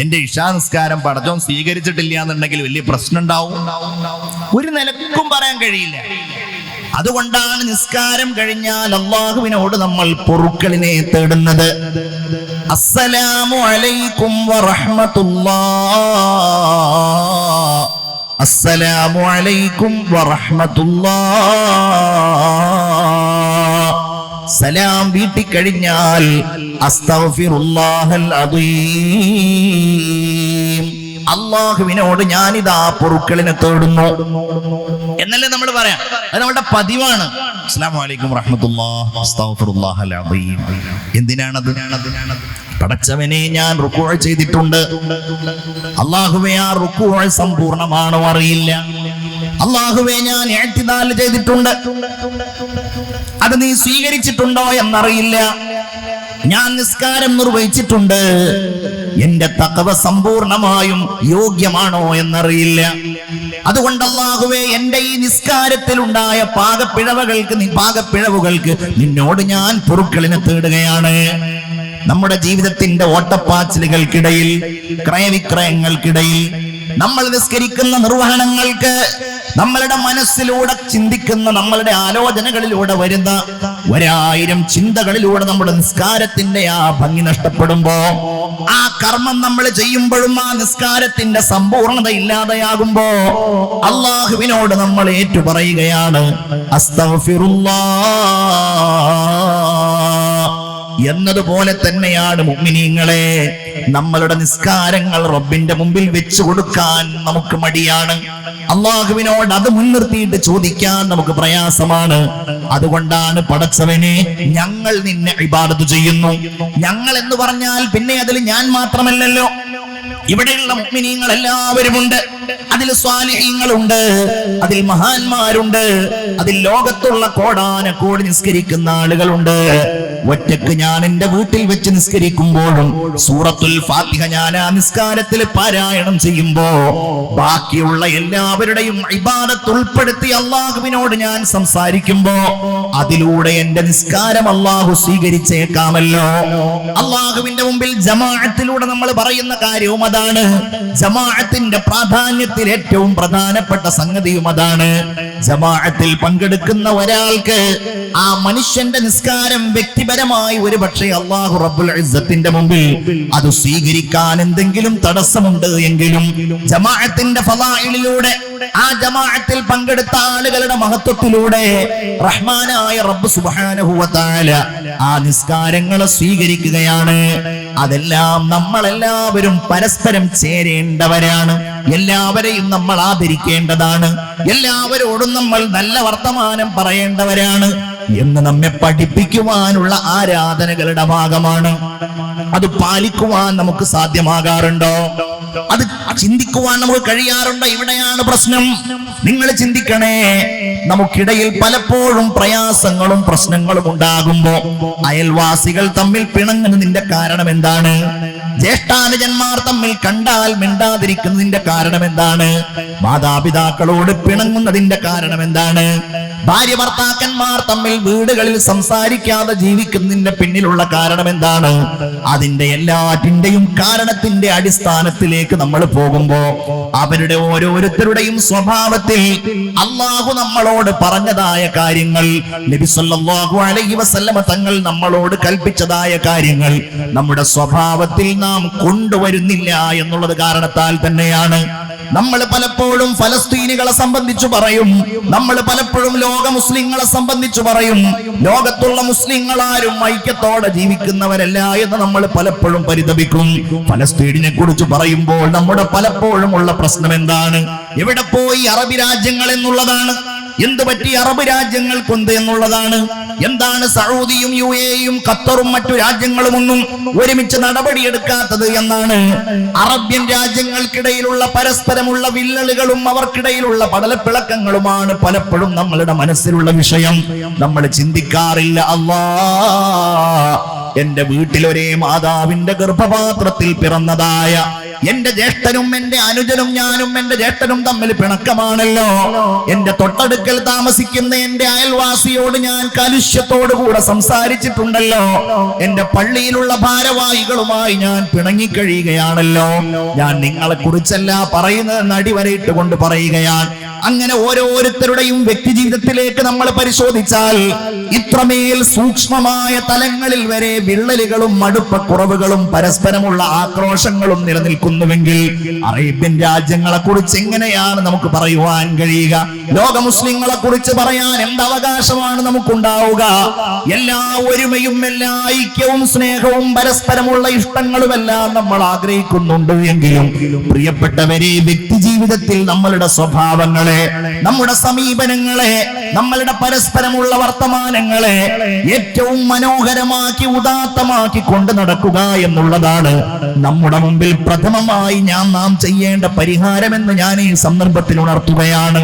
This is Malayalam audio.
എന്റെ ഇഷാനിസ്കാരം പടച്ചോൻ സ്വീകരിച്ചിട്ടില്ല എന്നുണ്ടെങ്കിൽ വലിയ പ്രശ്നം ഉണ്ടാവും ഒരു നിലക്കും പറയാൻ കഴിയില്ല. അതുകൊണ്ടാണ് നിസ്കാരം കഴിഞ്ഞാൽ അള്ളാഹുവിനോട് നമ്മൾ പൊറുക്കളിനെ തേടുന്നത്. അസ്സലാമു അലൈക്കും വറഹ്മത്തുള്ളാ അസ്സലാമു അലൈക്കും വറഹ്മത്തുള്ളാ സലാം വീട്ടി കഴിഞ്ഞാൽ അള്ളാഹുവിനോട് ഞാനിതാ പൊറുക്കളിനെ തേടുന്നു. എന്നല്ലേ നമ്മൾ പറയാം? അത് നമ്മുടെ പതിവാണ്. എന്തിനാണത്? പടച്ചവനെ ഞാൻ റുക്കൂ ചെയ്തിട്ടുണ്ട്. അള്ളാഹുവെ ആ റുക്കൂ സമ്പൂർണമാണോ അറിയില്ല. അള്ളാഹുവെ ഞാൻ എഴുത്തിനാൽ ചെയ്തിട്ടുണ്ട്. അത് നീ സ്വീകരിച്ചിട്ടുണ്ടോ എന്നറിയില്ല. ഞാൻ നിസ്കാരം നിർവഹിച്ചിട്ടുണ്ട്. എന്റെ തക്കവ സമ്പൂർണമായും യോഗ്യമാണോ എന്നറിയില്ല. അതുകൊണ്ട് അള്ളാഹുവേ എന്റെ ഈ നിസ്കാരത്തിലുണ്ടായ പാകപ്പിഴവുകൾക്ക് നീ പാകപ്പിഴവുകൾക്ക് നിന്നോട് ഞാൻ പൊറുക്കളിനെ തേടുകയാണ്. നമ്മുടെ ജീവിതത്തിന്റെ ഓട്ടപ്പാച്ചിലുകൾക്കിടയിൽ ക്രയവിക്രയങ്ങൾക്കിടയിൽ നമ്മൾ നിസ്കരിക്കുന്ന നിർവഹണങ്ങൾക്ക് നമ്മളുടെ മനസ്സിലൂടെ ചിന്തിക്കുന്ന നമ്മളുടെ ആലോചനകളിലൂടെ വരുന്ന ഒരായിരം ചിന്തകളിലൂടെ നമ്മുടെ നിസ്കാരത്തിന്റെ ആ ഭംഗി നഷ്ടപ്പെടുമ്പോ ആ കർമ്മം നമ്മൾ ചെയ്യുമ്പോഴും ആ നിസ്കാരത്തിന്റെ സമ്പൂർണത ഇല്ലാതെയാകുമ്പോ അള്ളാഹുവിനോട് നമ്മൾ ഏറ്റു പറയുകയാണ് അസ്തഗ്ഫിറുല്ലാ. എന്നതുപോലെ തന്നെയാണ് മുമ്മിനീങ്ങളെ നമ്മളുടെ നിസ്കാരങ്ങൾ റബ്ബിന്റെ മുമ്പിൽ വെച്ചു കൊടുക്കാൻ നമുക്ക് മടിയാണ്. അള്ളാഹുവിനോട് അത് മുൻനിർത്തിയിട്ട് ചോദിക്കാൻ നമുക്ക് പ്രയാസമാണ്. അതുകൊണ്ടാണ് പടച്ചവനെ ഞങ്ങൾ നിന്നെ ഇബാദത്ത് ചെയ്യുന്നു. ഞങ്ങൾ എന്ന് പറഞ്ഞാൽ പിന്നെ അതിൽ ഞാൻ മാത്രമല്ലല്ലോ. ഇവിടെയുള്ള മുഗ്മിനീങ്ങൾ എല്ലാവരും ഉണ്ട് അതിൽ സ്വാലിഹീങ്ങളുണ്ട്. അതിൽ മഹാന്മാരുണ്ട്. അതിൽ ലോകത്തുള്ള കോടാന കോടി നിസ്കരിക്കുന്ന ആളുകളുണ്ട്. ഒറ്റയ്ക്ക് ഞാൻ എന്റെ വീട്ടിൽ വെച്ച് നിസ്കരിക്കുമ്പോഴും സൂറത്തുൽ ഫാത്തിഹ ഞാൻ ആ നിസ്കാരത്തിൽ പാരായണം ചെയ്യുമ്പോ ബാക്കിയുള്ള എല്ലാവരുടെയും ഇബാദത്ത് ഉൾപ്പെടുത്തി അള്ളാഹുവിനോട് ഞാൻ സംസാരിക്കുമ്പോ അതിലൂടെ എന്റെ നിസ്കാരം അള്ളാഹു സ്വീകരിച്ചേക്കാമല്ലോ. അള്ളാഹുവിന്റെ മുമ്പിൽ ജമാഅത്തിലൂടെ നമ്മൾ പറയുന്ന കാര്യവും അതാണ്. ജമാഅത്തിന്റെ പ്രാധാന്യത്തിൽ ഏറ്റവും പ്രധാനപ്പെട്ട സംഗതിയും അതാണ്. ജമാഅത്തിൽ പങ്കെടുക്കുന്ന ഒരാൾക്ക് ആ മനുഷ്യന്റെ നിസ്കാരം വ്യക്തിപരമായി ഒരു പക്ഷേ അള്ളാഹു റബ്ബുൽ ഇസ്സത്തിന്റെ മുമ്പിൽ അത് സ്വീകരിക്കാൻ എന്തെങ്കിലും തടസ്സമുണ്ട് എങ്കിലും ജമാഅത്തിന്റെ ഫലായിലൂടെ ആ ജമാഅത്തിൽ പങ്കെടുത്ത ആളുകളുടെ മഹത്വത്തിലൂടെ റഹ്മാനായ റബ്ബ് തആല ആ നിസ്കാരങ്ങളെ സ്വീകരിക്കുകയാണ്. അതെല്ലാം നമ്മളെല്ലാവരും പരസ്പരം ചേരേണ്ടവരാണ്. എല്ലാവരെയും നമ്മൾ ആദരിക്കേണ്ടതാണ്. എല്ലാവരോടും നമ്മൾ നല്ല വർത്തമാനം പറയേണ്ടവരാണ്. എന്ന് നമ്മെ പഠിപ്പിക്കുവാനുള്ള ആരാധനകളുടെ ഭാഗമാണ്. അത് പാലിക്കുവാൻ നമുക്ക് സാധ്യമാകാറുണ്ടോ? അത് ചിന്തിക്കുവാൻ നമുക്ക് കഴിയാറുണ്ടോ? ഇവിടെയാണ് പ്രശ്നം. നിങ്ങൾ ചിന്തിക്കണേ നമുക്കിടയിൽ പലപ്പോഴും പ്രയാസങ്ങളും പ്രശ്നങ്ങളും ഉണ്ടാകുമ്പോ അയൽവാസികൾ തമ്മിൽ പിണങ്ങുന്നതിന്റെ കാരണം എന്താണ്? ജ്യേഷ്ഠാനുജന്മാർ തമ്മിൽ കണ്ടാൽ മിണ്ടാതിരിക്കുന്നതിന്റെ കാരണം എന്താണ്? മാതാപിതാക്കളോട് പിണങ്ങുന്നതിന്റെ കാരണം എന്താണ്? ഭാര്യ ഭർത്താക്കന്മാർ തമ്മിൽ വീടുകളിൽ സംസാരിക്കാതെ ജീവിക്കുന്നതിന്റെ പിന്നിലുള്ള കാരണം എന്താണ്? അതിന്റെ എല്ലാറ്റിന്റെയും കാരണത്തിന്റെ അടിസ്ഥാനത്തിലേക്ക് നമ്മൾ പോകുമ്പോ അവരുടെ ഓരോരുത്തരുടെയും സ്വഭാവത്തിൽ അള്ളാഹു നമ്മളോട് പറഞ്ഞതായ കാര്യങ്ങൾ നബി സല്ലല്ലാഹു അലൈഹി വസല്ലമ തങ്ങൾ നമ്മളോട് കൽപ്പിച്ചതായ കാര്യങ്ങൾ നമ്മുടെ സ്വഭാവത്തിൽ നാം കൊണ്ടുവരുന്നില്ല എന്നുള്ളത് കാരണത്താൽ തന്നെയാണ്. നമ്മൾ പലപ്പോഴും ഫലസ്തീനികളെ സംബന്ധിച്ചു പറയും. നമ്മൾ പലപ്പോഴും ലോക മുസ്ലിങ്ങളെ സംബന്ധിച്ചു പറയും. ലോകത്തുള്ള മുസ്ലിങ്ങളാരും ഐക്യത്തോടെ ജീവിക്കുന്നവരല്ല എന്ന് നമ്മൾ പലപ്പോഴും പരിതപിക്കും. ഫലസ്തീനിനെ കുറിച്ച് പറയുമ്പോൾ നമ്മുടെ പലപ്പോഴും ഉള്ള പ്രശ്നം എന്താണ്? എവിടെ പോയി അറബി രാജ്യങ്ങൾ എന്നുള്ളതാണ്. എന്ത് പറ്റി അറബ് രാജ്യങ്ങൾക്കുണ്ട് എന്നുള്ളതാണ്. എന്താണ് സൗദിയും യു എയും ഖത്തറും മറ്റു രാജ്യങ്ങളും ഒന്നും ഒരുമിച്ച് നടപടിയെടുക്കാത്തത് എന്നാണ്. അറബ്യൻ രാജ്യങ്ങൾക്കിടയിലുള്ള പരസ്പരമുള്ള വില്ലലുകളും അവർക്കിടയിലുള്ള പടലപ്പിളക്കങ്ങളുമാണ് പലപ്പോഴും നമ്മളുടെ മനസ്സിലുള്ള വിഷയം. നമ്മൾ ചിന്തിക്കാറില്ല അല്ലാ എന്റെ വീട്ടിലൊരേ മാതാവിന്റെ ഗർഭപാത്രത്തിൽ പിറന്നതായ എന്റെ ജ്യേഷ്ഠനും എന്റെ അനുജനും ഞാനും എന്റെ ജ്യേഷ്ഠനും തമ്മിൽ പിണക്കമാണല്ലോ. എന്റെ തൊട്ടടുക്കൽ താമസിക്കുന്ന എന്റെ അയൽവാസിയോട് ഞാൻ കലുഷ്യത്തോടു കൂടെ സംസാരിച്ചിട്ടുണ്ടല്ലോ. എന്റെ പള്ളിയിലുള്ള ഭാരവാഹികളുമായി ഞാൻ പിണങ്ങിക്കഴിയുകയാണല്ലോ. ഞാൻ നിങ്ങളെ കുറിച്ചല്ല പറയുന്നത് നടിവരയിട്ട് കൊണ്ട് പറയുകയാണ്. അങ്ങനെ ഓരോരുത്തരുടെയും വ്യക്തി ജീവിതത്തിലേക്ക് നമ്മൾ പരിശോധിച്ചാൽ ഇത്രമേൽ സൂക്ഷ്മമായ തലങ്ങളിൽ വരെ വിള്ളലുകളും മടുപ്പക്കുറവുകളും പരസ്പരമുള്ള ആക്രോശങ്ങളും നിലനിൽക്കുന്നുവെങ്കിൽ അറേബ്യൻ രാജ്യങ്ങളെ കുറിച്ച് എങ്ങനെയാണ് നമുക്ക് പറയുവാൻ കഴിയുക? ലോക മുസ്ലിങ്ങളെ കുറിച്ച് പറയാൻ എന്ത് അവകാശമാണ് നമുക്കുണ്ടാവുക? എല്ലാ ഒരുമയും എല്ലാ ഐക്യവും സ്നേഹവും പരസ്പരമുള്ള ഇഷ്ടങ്ങളുമെല്ലാം നമ്മൾ ആഗ്രഹിക്കുന്നുണ്ട് എങ്കിലും പ്രിയപ്പെട്ടവരെ വ്യക്തി ജീവിതത്തിൽ നമ്മളുടെ സ്വഭാവങ്ങളെ നമ്മുടെ സമീപനങ്ങളെ നമ്മളുടെ പരസ്പരമുള്ള വർത്തമാനങ്ങളെ ഏറ്റവും മനോഹരമാക്കി ഉദാത്തമാക്കി കൊണ്ടു നടക്കുക എന്നുള്ളതാണ് നമ്മുടെ മുമ്പിൽ പ്രഥമമായി ഞാൻ നാം ചെയ്യേണ്ട പരിഹാരമെന്ന് ഞാൻ ഈ സന്ദർഭത്തിൽ ഉണർത്തുകയാണ്.